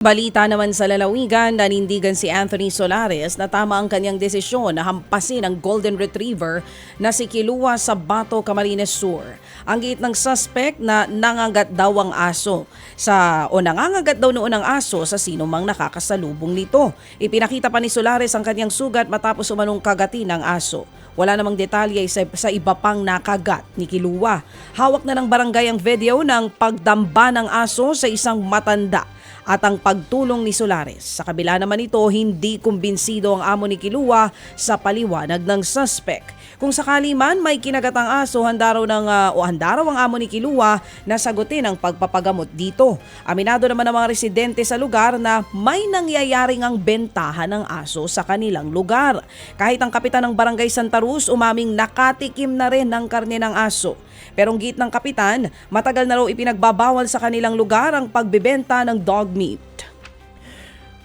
Balita naman sa lalawigan, nanindigan si Anthony Solares na tama ang kanyang desisyon na hampasin ang Golden Retriever na si Kilua sa Bato, Camarines Sur. Ang giit ng suspect na nangagat daw ang aso sa o nangangagat daw noon ang aso sa sino mang nakakasalubong nito. Ipinakita pa ni Solares ang kanyang sugat matapos umanong kagatin ng aso. Wala namang detalye sa, sa iba pang nakagat ni Kilua. Hawak na ng barangay ang video ng pagdamba ng aso sa isang matanda at ang pagtulong ni Solares. Sa kabila naman ito, hindi kumbinsido ang amo ni Kilua sa paliwanag ng suspect. Kung sakali man may kinagatang aso, handa raw, ng, ah, o handa raw ang amo ni Kilua na sagutin ang pagpapagamot dito. Aminado naman ang mga residente sa lugar na may nangyayaring ang bentahan ng aso sa kanilang lugar. Kahit ang kapitan ng barangay Santa Cruz umaming nakatikim na rin ng karne ng aso. Pero ang git ng kapitan, matagal na raw ipinagbabawal sa kanilang lugar ang pagbebenta ng dog meat.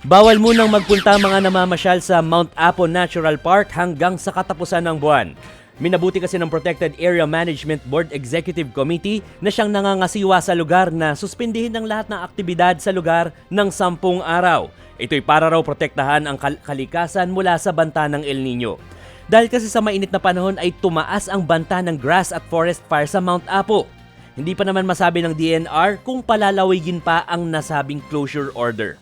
Bawal munang magpunta mga namamasyal sa Mount Apo Natural Park hanggang sa katapusan ng buwan. Minabuti kasi ng Protected Area Management Board Executive Committee na siyang nangangasiwa sa lugar na suspindihin ng lahat ng aktibidad sa lugar ng sampung araw. Ito'y para raw protektahan ang kal- kalikasan mula sa banta ng El Nino. Dahil kasi sa mainit na panahon ay tumaas ang banta ng grass at forest fire sa Mount Apo. Hindi pa naman masabi ng DNR kung palalawigin pa ang nasabing closure order.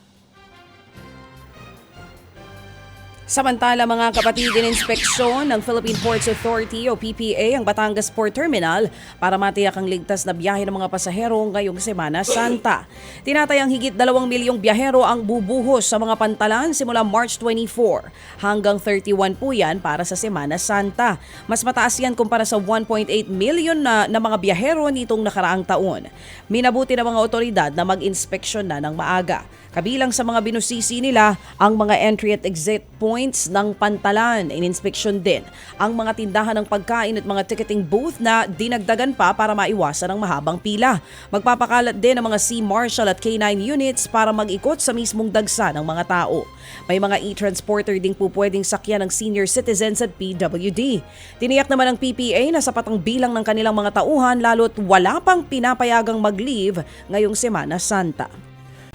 Samantala mga kapatid, inspeksyon ng Philippine Ports Authority o PPA ang Batangas Port Terminal para matiyak ang ligtas na biyahe ng mga pasahero ngayong Semana Santa. Tinatayang higit 2 milyong biyahero ang bubuhos sa mga pantalan simula March 24 hanggang 31 po yan para sa Semana Santa. Mas mataas yan kumpara sa 1.8 million na, na mga biyahero nitong nakaraang taon. Minabuti ng mga otoridad na mag-inspeksyon na ng maaga. Kabilang sa mga binusisi nila ang mga entry at exit points ng pantalan. Ininspeksyon din ang mga tindahan ng pagkain at mga ticketing booth na dinagdagan pa para maiwasan ang mahabang pila. Magpapakalat din ang mga Sea Marshal at K9 units para mag-ikot sa mismong dagsa ng mga tao. May mga e-transporter ding po pwedeng sakyan ng senior citizens at PWD. Tiniyak naman ng PPA na sapat ang bilang ng kanilang mga tauhan lalo't wala pang pinapayagang mag-leave ngayong Semana Santa.